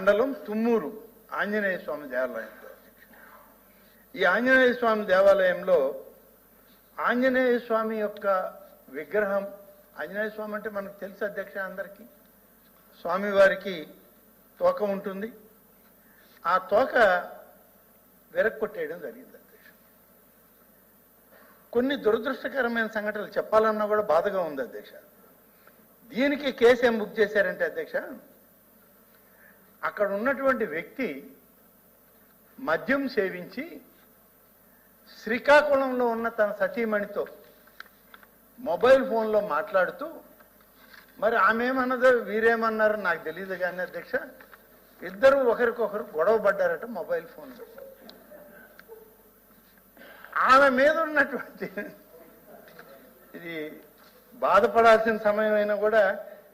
మండలం తుమ్మూరు ఆంజనేయ స్వామి దేవాలయంలో ఈ ఆంజనేయ స్వామి దేవాలయంలో ఆంజనేయ స్వామి యొక్క విగ్రహం ఆంజనేయ స్వామి అంటే మనకు తెలుసు అధ్యక్ష అందరికీ స్వామివారికి తోక ఉంటుంది. ఆ తోక వెరక్కొట్టేయడం జరిగింది అధ్యక్ష. కొన్ని దురదృష్టకరమైన సంఘటనలు చెప్పాలన్నా కూడా బాధగా ఉంది అధ్యక్ష. దీనికి కేసు ఏం బుక్ చేశారంటే అధ్యక్ష అక్కడ ఉన్నటువంటి వ్యక్తి మద్యం సేవించి శ్రీకాకుళంలో ఉన్న తన సతీమణితో మొబైల్ ఫోన్లో మాట్లాడుతూ మరి ఆమె ఏమన్నదో వీరేమన్నారు నాకు తెలియదు కానీ అధ్యక్ష ఇద్దరు ఒకరికొకరు గొడవ పడ్డారట మొబైల్ ఫోన్లో. ఆమె మీద ఉన్నటువంటి ఇది బాధపడాల్సిన సమయమైనా కూడా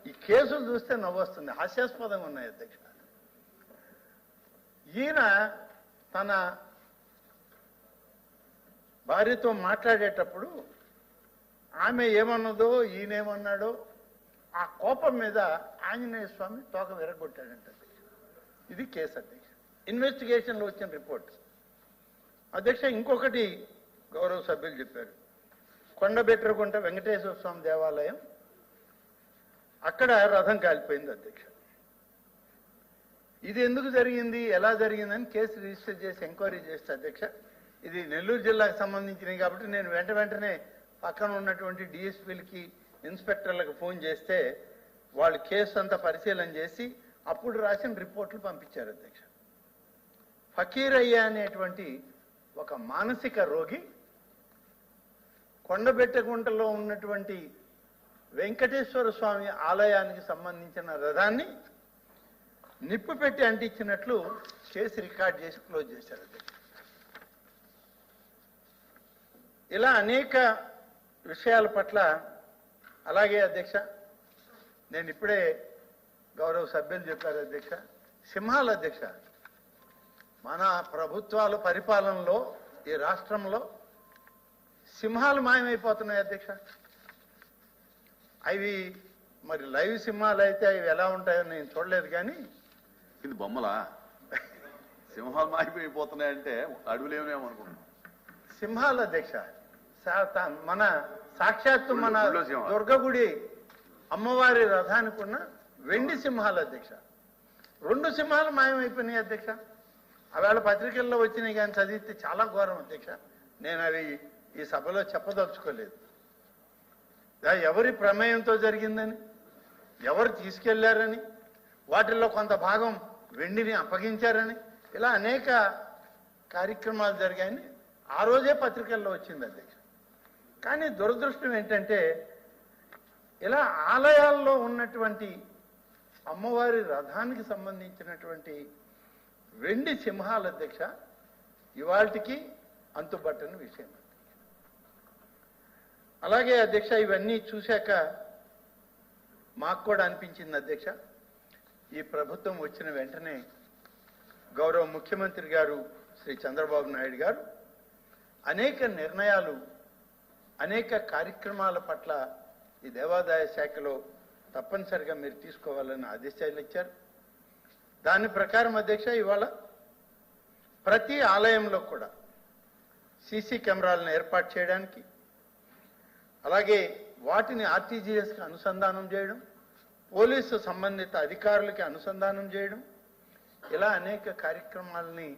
ఈ కేసులు చూస్తే నవ్వొస్తుంది. హాస్యాస్పదంగా ఉన్నాయి అధ్యక్ష. ఈయన తన భార్యతో మాట్లాడేటప్పుడు ఆమె ఏమన్నదో ఈయనేమన్నాడో ఆ కోపం మీద ఆంజనేయ స్వామి తోక విరగొట్టాడంట. అధ్యక్ష. ఇది కేసు అధ్యక్ష. ఇన్వెస్టిగేషన్లో వచ్చిన రిపోర్ట్. అధ్యక్ష ఇంకొకటి గౌరవ సభ్యులు చెప్పారు. కొండబెట్టరకుంట వెంకటేశ్వర స్వామి దేవాలయం. అక్కడ రథం కాలిపోయింది అధ్యక్ష. ఇది ఎందుకు జరిగింది? ఎలా జరిగిందని కేసు రిజిస్టర్ చేసి ఎంక్వైరీ చేస్తే అధ్యక్ష. ఇది నెల్లూరు జిల్లాకు సంబంధించినవి కాబట్టి నేను వెంట వెంటనే పక్కన ఉన్నటువంటి డిఎస్పీలకి ఇన్స్పెక్టర్లకు ఫోన్ చేస్తే వాళ్ళు కేసు అంతా పరిశీలన చేసి అప్పుడు రాసిన రిపోర్ట్లు పంపించారు అధ్యక్ష. ఫకీర్ అయ్య అనేటువంటి ఒక మానసిక రోగి కొండబెట్టగుంటలో ఉన్నటువంటి వెంకటేశ్వర స్వామి ఆలయానికి సంబంధించిన రథాన్ని నిప్పు పెట్టి అంటించినట్లు చేసి రికార్డ్ చేసి క్లోజ్ చేశారు అధ్యక్ష ఇలా అనేక విషయాల పట్ల అలాగే అధ్యక్ష నేను ఇప్పుడే గౌరవ సభ్యులు చెప్పారు అధ్యక్ష సింహాల అధ్యక్ష మన ప్రభుత్వాల పరిపాలనలో ఈ రాష్ట్రంలో సింహాలు మాయమైపోతున్నాయి అధ్యక్ష. అవి మరి లైవ్ సింహాలు అయితే అవి ఎలా ఉంటాయో నేను చూడలేదు కానీ ఇది బొమ్మలా? సింహాలు మారిపోయిపోతున్నాయంటే అడవులేమేమో అనుకుంటున్నాం సింహాల తా- మన సాక్షాత్తు మన. దుర్గగుడి అమ్మవారి రథానికి ఉన్న వెండి సింహాలు అధ్యక్ష. రెండు సింహాలు మాయమైపోయినాయి అధ్యక్ష. అవేళ పత్రికల్లో వచ్చినాయి కానీ చదివితే చాలా ఘోరం అధ్యక్ష. నేను అవి ఈ సభలో చెప్పదలుచుకోలేదు. ఎవరి ప్రమేయంతో జరిగిందని? ఎవరు తీసుకెళ్ళారని? వాటిల్లో కొంత భాగం వెండిని అప్పగించారని ఇలా అనేక కార్యక్రమాలు జరిగాయని ఆ రోజే పత్రికల్లో వచ్చింది అధ్యక్ష. కానీ దురదృష్టం ఏంటంటే ఇలా ఆలయాల్లో ఉన్నటువంటి అమ్మవారి రథానికి సంబంధించినటువంటి వెండి సింహాల అధ్యక్ష ఇవాళకి అంతుబట్టని విషయం అలాగే అధ్యక్ష ఇవన్నీ చూశాక మాకు కూడా అనిపించింది అధ్యక్ష ఈ ప్రభుత్వం వచ్చిన వెంటనే గౌరవ ముఖ్యమంత్రి గారు శ్రీ చంద్రబాబు నాయుడు గారు అనేక నిర్ణయాలు అనేక కార్యక్రమాల పట్ల ఈ దేవాదాయ శాఖలో తప్పనిసరిగా మీరు తీసుకోవాలని ఆదేశాలు ఇచ్చారు. దాని ప్రకారం అధ్యక్ష ఇవాళ ప్రతి ఆలయంలో కూడా సీసీ కెమెరాలను ఏర్పాటు చేయడానికి అలాగే వాటిని ఆర్టీజీఎస్కి అనుసంధానం చేయడం పోలీసు సంబంధిత అధికారులకి అనుసంధానం చేయడం ఇలా అనేక కార్యక్రమాలని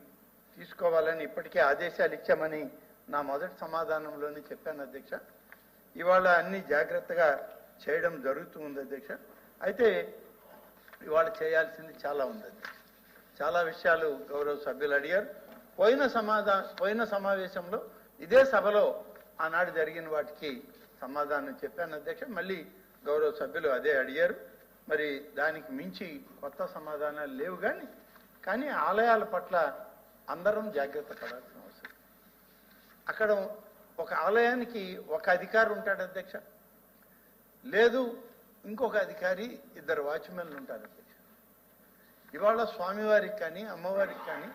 తీసుకోవాలని ఇప్పటికే ఆదేశాలు ఇచ్చామని నా మొదటి సమాధానంలోనే చెప్పాను అధ్యక్ష. ఇవాళ అన్ని జాగ్రత్తగా చేయడం జరుగుతూ ఉంది అధ్యక్ష. అయితే ఇవాళ చేయాల్సింది చాలా ఉంది అధ్యక్ష. చాలా విషయాలు గౌరవ సభ్యులు అడిగారు. పోయిన సమాధా పోయిన సమావేశంలో ఇదే సభలో ఆనాడు జరిగిన వాటికి సమాధానం చెప్పాను అధ్యక్ష. మళ్ళీ గౌరవ సభ్యులు అదే అడిగారు. మరి దానికి మించి కొత్త సమాధానాలు లేవు కానీ కానీ ఆలయాల పట్ల అందరం జాగ్రత్త పడాల్సిన అవసరం. అక్కడ ఒక ఆలయానికి ఒక అధికారి ఉంటాడు అధ్యక్ష. లేదు ఇంకొక అధికారి ఇద్దరు వాచ్మెన్లు ఉంటారు అధ్యక్ష. ఇవాళ స్వామివారికి కానీ అమ్మవారికి కానీ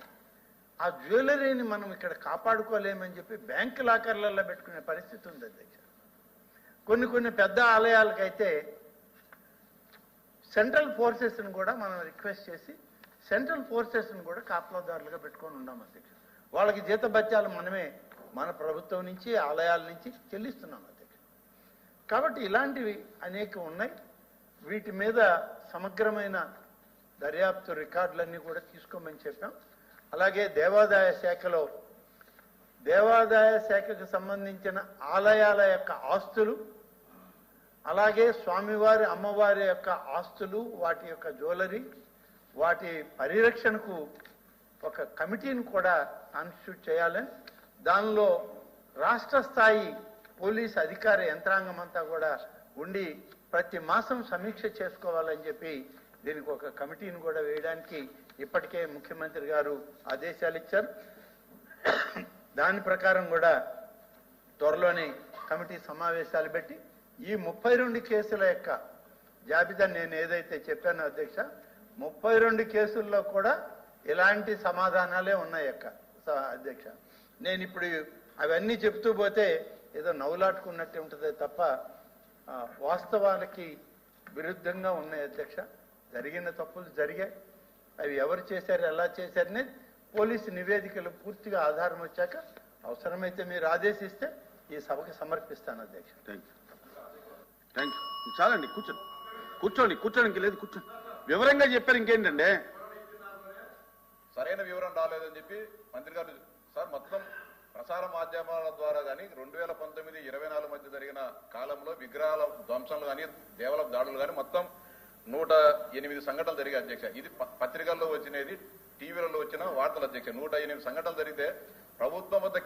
ఆ జ్యువెలరీని మనం ఇక్కడ కాపాడుకోలేమని చెప్పి బ్యాంక్ లాకర్లలో పెట్టుకునే పరిస్థితి ఉంది అధ్యక్ష. కొన్ని కొన్ని పెద్ద ఆలయాలకైతే సెంట్రల్ ఫోర్సెస్ని కూడా మనం రిక్వెస్ట్ చేసి సెంట్రల్ ఫోర్సెస్ని కూడా కాపలాదారులుగా పెట్టుకొని ఉన్నాం అధ్యక్ష వాళ్ళకి జీతభత్యాలు మనమే మన ప్రభుత్వం నుంచి ఆలయాల నుంచి చెల్లిస్తున్నాం అధ్యక్ష. కాబట్టి ఇలాంటివి అనేక ఉన్నాయి. వీటి మీద సమగ్రమైన దర్యాప్తు రికార్డులన్నీ కూడా తీసుకోమని చెప్పాం. అలాగే దేవాదాయ శాఖలో దేవాదాయ శాఖకు సంబంధించిన ఆలయాల యొక్క ఆస్తులు అలాగే స్వామివారి అమ్మవారి యొక్క ఆస్తులు వాటి యొక్క జ్యువెలరీ వాటి పరిరక్షణకు ఒక కమిటీని కూడా కాన్స్టిట్యూట్ చేయాలని దానిలో రాష్ట్ర స్థాయి పోలీస్ అధికార యంత్రాంగం అంతా కూడా ఉండి ప్రతి మాసం సమీక్ష చేసుకోవాలని చెప్పి దీనికి ఒక కమిటీని కూడా వేయడానికి ఇప్పటికే ముఖ్యమంత్రి గారు ఆదేశాలు ఇచ్చారు. దాని ప్రకారం కూడా త్వరలోనే కమిటీ సమావేశాలు పెట్టి ఈ ముప్పై రెండు కేసుల యొక్క జాబితా నేను ఏదైతే చెప్పానో అధ్యక్ష ముప్పై రెండు కేసుల్లో కూడా ఇలాంటి సమాధానాలే ఉన్నాయి అక్క. అధ్యక్ష నేను ఇప్పుడు అవన్నీ చెప్తూ పోతే ఏదో నవ్వులాటుకున్నట్టు ఉంటుంది తప్ప వాస్తవాలకి విరుద్ధంగా ఉన్నాయి అధ్యక్ష. జరిగిన తప్పులు జరిగాయి. అవి ఎవరు చేశారు ఎలా చేశారనే పోలీసు నివేదికలు పూర్తిగా ఆధారం వచ్చాక అవసరమైతే మీరు ఆదేశిస్తే ఈ సభకు సమర్పిస్తాను అధ్యక్ష. థ్యాంక్ యూ థ్యాంక్ యూ చాలండి కూర్చోండి. కూర్చోండి కూర్చోడానికి లేదు కూర్చోండి. వివరంగా చెప్పారు ఇంకేంటండి? సరైన వివరం రాలేదని చెప్పి మంత్రి గారు సార్ మొత్తం ప్రసార మాధ్యమాల ద్వారా కానీ రెండు వేల పంతొమ్మిది ఇరవై నాలుగు మధ్య జరిగిన కాలంలో విగ్రహాల ధ్వంసంలు కానీ దేవల దాడులు కానీ మొత్తం నూట ఎనిమిది సంఘటనలు జరిగాయి అధ్యక్ష. ఇది పత్రికల్లో వచ్చినది టీవీలలో వచ్చిన వార్తలు అధ్యక్ష. నూట ఎనిమిది సంఘటనలు జరిగితే ప్రభుత్వం వద్ద